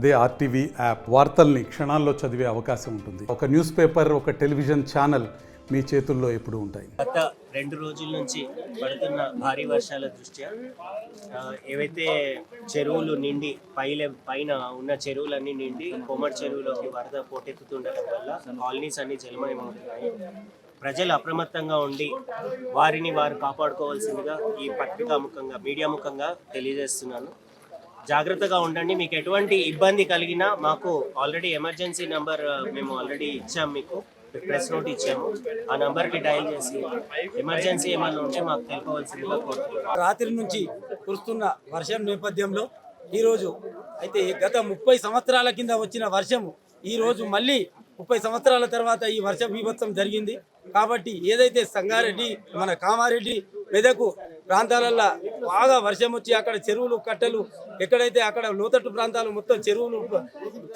అదే RTV app వార్తల్ని క్షణాల్లో చదివే అవకాశం ఉంటుంది. ఒక న్యూస్ పేపర్ ఒక టెలివిజన్ ఛానల్ మీ చేతుల్లో ఎప్పుడు ఉంటాయి. గత రెండు రోజుల నుంచి పడుతున్న భారీ వర్షాల దృష్ట్యా ఏవైతే చెరువులు నిండి పైల పైన ఉన్న చెరువులన్నీ నిండి కోమటి చెరువులోకి వరద పోటెత్తుతుండడం వల్ల కాలనీస్ అన్ని జలమయమవుతున్నాయి. ప్రజలు అప్రమత్తంగా ఉండి వారిని వారు కాపాడుకోవాల్సిందిగా ఈ పత్రికా ముఖంగా మీడియా ముఖంగా తెలియజేస్తున్నాను. జాగ్రత్తగా ఉండండి. మీకు ఎటువంటి ఇబ్బంది కలిగినా మాకు ఆల్రెడీ ఎమర్జెన్సీ నెంబర్ మేము ఆల్రెడీ ఇచ్చాము మీకు. ప్రెస్ నోట్ ఇచ్చాము. ఆ నంబర్కి డయల్ చేసి ఎమర్జెన్సీ ఏమైనా ఉంటే మాకు తెలుపవలసిందిగా కోరుతున్నాం. రాత్రి నుంచి కురుస్తున్న వర్షం నేపథ్యంలో ఈరోజు అయితే గత ముప్పై సంవత్సరాల కింద వచ్చిన వర్షము ఈరోజు మళ్ళీ ముప్పై సంవత్సరాల తర్వాత ఈ వర్ష బీభత్సం జరిగింది. కాబట్టి ఏదైతే సంగారెడ్డి మన కామారెడ్డి మెదకు ప్రాంతాలలో బాగా వర్షం వచ్చి అక్కడ చెరువులు కట్టెలు ఎక్కడైతే అక్కడ లోతట్టు ప్రాంతాలు మొత్తం చెరువులు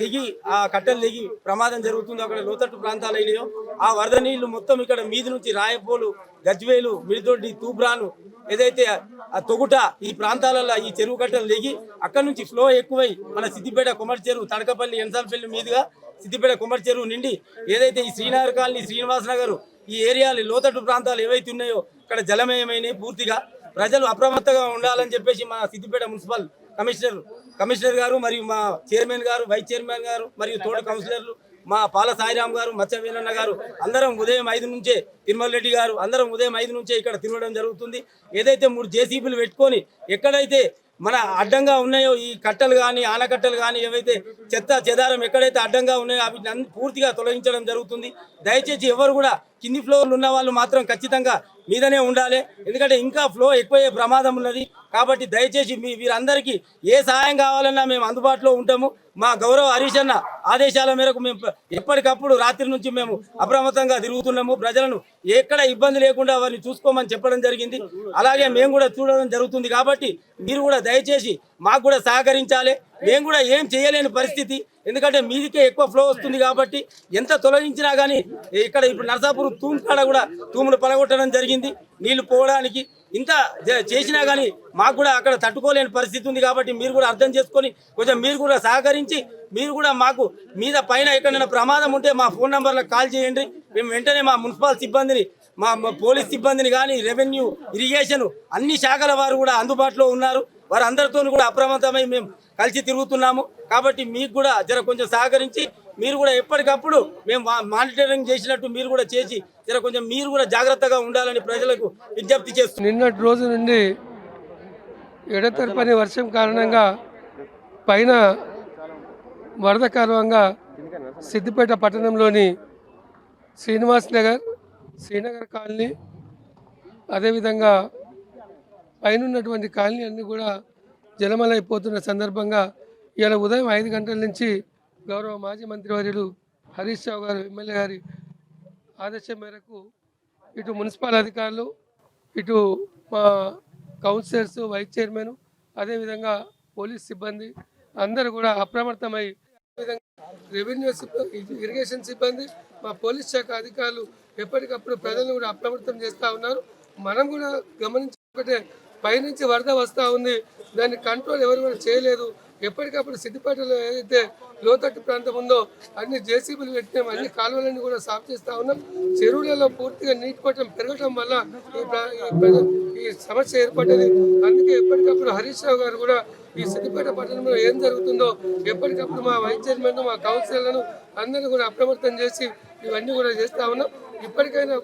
తెగి ఆ కట్టెలు తెగి ప్రమాదం జరుగుతుందో అక్కడ లోతట్టు ప్రాంతాలు అయినాయో ఆ వరద నీళ్ళు మొత్తం ఇక్కడ మీది నుంచి రాయపోలు గజ్వేలు మిడిదొడ్డి తూబ్రాను ఏదైతే ఆ తొగుట ఈ ప్రాంతాలలో ఈ చెరువు కట్టలు దిగి అక్కడ నుంచి ఫ్లో ఎక్కువై మన సిద్దిపేట కొమర్ చెరువు తడకపల్లి ఎన్సాలపల్లి మీదుగా సిద్దిపేట కొమర్ చెరువు నిండి ఏదైతే ఈ శ్రీనగర్ కాలనీ శ్రీనివాసనగర్ ఈ ఏరియాలు లోతట్టు ప్రాంతాలు ఏవైతే ఉన్నాయో ఇక్కడ జలమయమైనవి పూర్తిగా ప్రజలు అప్రమత్తంగా ఉండాలని చెప్పేసి మా సిద్దిపేట మున్సిపల్ కమిషనర్ కమిషనర్ గారు మరియు మా చైర్మన్ గారు వైస్ చైర్మన్ గారు మరియు తోటి కౌన్సిలర్లు మా పాల సాయిరామ్ గారు మత్స్యవీరన్న గారు అందరం ఉదయం ఐదు నుంచే తిరుమల రెడ్డి గారు అందరం ఉదయం ఐదు నుంచే ఇక్కడ తిరగడం జరుగుతుంది. ఏదైతే మూడు జేసీబీలు పెట్టుకొని ఎక్కడైతే మన అడ్డంగా ఉన్నాయో ఈ కట్టలు కానీ ఆనకట్టలు కానీ ఏవైతే చెత్త చెదారం ఎక్కడైతే అడ్డంగా ఉన్నాయో అవి పూర్తిగా తొలగించడం జరుగుతుంది. దయచేసి ఎవరు కూడా కింది ఫ్లోర్లు ఉన్న వాళ్ళు మాత్రం ఖచ్చితంగా మీదనే ఉండాలి. ఎందుకంటే ఇంకా ఫ్లో ఎక్కువయ్యే ప్రమాదం ఉన్నది. కాబట్టి దయచేసి మీ వీరందరికీ ఏ సహాయం కావాలన్నా మేము అందుబాటులో ఉంటాము. మా గౌరవ హరీష్ అన్న ఆదేశాల మేరకు మేము ఎప్పటికప్పుడు రాత్రి నుంచి మేము అప్రమత్తంగా తిరుగుతున్నాము. ప్రజలను ఎక్కడ ఇబ్బంది లేకుండా వారిని చూసుకోమని చెప్పడం జరిగింది. అలాగే మేము కూడా చూడడం జరుగుతుంది. కాబట్టి మీరు కూడా దయచేసి మాకు కూడా సహకరించాలి. మేము కూడా ఏం చేయలేని పరిస్థితి. ఎందుకంటే మీదికే ఎక్కువ ఫ్లో వస్తుంది కాబట్టి ఎంత తొలగించినా కానీ ఇక్కడ ఇప్పుడు నరసాపూర్ తూము కాడ కూడా తూములు పలగొట్టడం జరిగింది. నీళ్ళు పోవడానికి ఇంత చేసినా కానీ మాకు కూడా అక్కడ తట్టుకోలేని పరిస్థితి ఉంది కాబట్టి మీరు కూడా అర్థం చేసుకొని కొంచెం మీరు కూడా సహకరించి మీరు కూడా మాకు మీద పైన ఎక్కడైనా ప్రమాదం ఉంటే మా ఫోన్ నెంబర్లకు కాల్ చేయండి. మేము వెంటనే మా మున్సిపల్ సిబ్బందిని మా మా పోలీస్ సిబ్బందిని కానీ రెవెన్యూ ఇరిగేషన్ అన్ని శాఖల వారు కూడా అందుబాటులో ఉన్నారు. వారందరితో కూడా అప్రమత్తమై మేము కలిసి తిరుగుతున్నాము. కాబట్టి మీకు కూడా జర కొంచెం సహకరించి మీరు కూడా ఎప్పటికప్పుడు మేము మా- మానిటరింగ్ చేసినట్టు మీరు కూడా చేసి జర కొంచెం మీరు కూడా జాగ్రత్తగా ఉండాలని ప్రజలకు విజ్ఞప్తి చేస్తున్నాం నిన్నటి రోజు నుండి ఎడతెరపని వర్షం కారణంగా పైన వరద కారణంగా సిద్దిపేట పట్టణంలోని శ్రీనివాస్ నగర్ శ్రీనగర్ కాలనీ అదేవిధంగా పైన ఉన్నటువంటి కాలనీ అన్నీ కూడా జలమలైపోతున్న సందర్భంగా ఇవాళ ఉదయం ఐదు గంటల నుంచి గౌరవ మాజీ మంత్రివర్యులు హరీష్ రావు గారు ఎమ్మెల్యే గారి ఆదేశం మేరకు ఇటు మున్సిపల్ అధికారులు ఇటు మా కౌన్సిలర్స్ వైస్ చైర్మన్ అదేవిధంగా పోలీస్ సిబ్బంది అందరూ కూడా అప్రమత్తమై రెవెన్యూ సిబ్బంది ఇరిగేషన్ సిబ్బంది మా పోలీస్ శాఖ అధికారులు ఎప్పటికప్పుడు ప్రజలను కూడా అప్రమత్తం చేస్తూ ఉన్నారు. మనం కూడా గమనించుకుంటే పైనుంచి వరద వస్తూ ఉంది. దాన్ని కంట్రోల్ ఎవరు కూడా చేయలేదు. ఎప్పటికప్పుడు సిద్దిపేటలో ఏదైతే లోతట్టు ప్రాంతం ఉందో అన్ని జేసీబీలు పెట్టినాం. అన్ని కాలువలన్నీ కూడా సాఫ్ చేస్తూ ఉన్నాం. చెరువులలో పూర్తిగా నీటి కొట్టడం పెరగటం వల్ల ఈ ప్రా- ఈ సమస్య ఏర్పడ్డది. అందుకే ఎప్పటికప్పుడు హరీష్ రావు గారు కూడా ఈ సిద్దిపేట పట్టణంలో ఏం జరుగుతుందో ఎప్పటికప్పుడు మా వైస్ చైర్మన్ మా కౌన్సిలర్లను అందరినీ కూడా అప్రమత్తం చేసి ఇవన్నీ కూడా చేస్తూ ఉన్నాం. ఇప్పటికైనా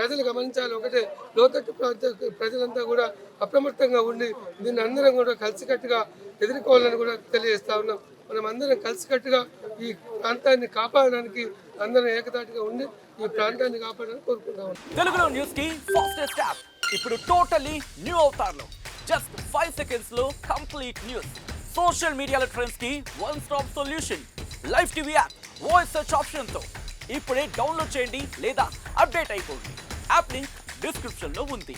ప్రజలు గమనించాలి. ఒకటే లోతట్టు ప్రాంత ప్రజలంతా కూడా అప్రమత్తంగా ఉండి దీన్ని అందరం కూడా కలిసికట్టుగా ఎదుర్కోవాలని కూడా తెలియజేస్తా ఉన్నాం. మనం అందరం కలిసికట్టుగా ఈ ప్రాంతాన్ని కాపాడడానికి అందరం ఏకతాటిగా ఉండి ఈ ప్రాంతాన్ని కాపాడాలని కోరుకుంటా ఉన్నాం. తెలుగులో న్యూస్కి ఫాస్టెస్ట్ యాప్. ఇప్పుడు టోటలీ న్యూ అవుతారులో. జస్ట్ ఫైవ్ సెకండ్స్లో కంప్లీట్ న్యూస్. సోషల్ మీడియాలో ట్రెండ్స్కి one stop solution. Live TV app voice search ఆప్షన్తో ఇప్పుడే డౌన్లోడ్ చేయండి లేదా అప్డేట్ అయిపోండి. యాప్ లింక్ డిస్క్రిప్షన్లో ఉంది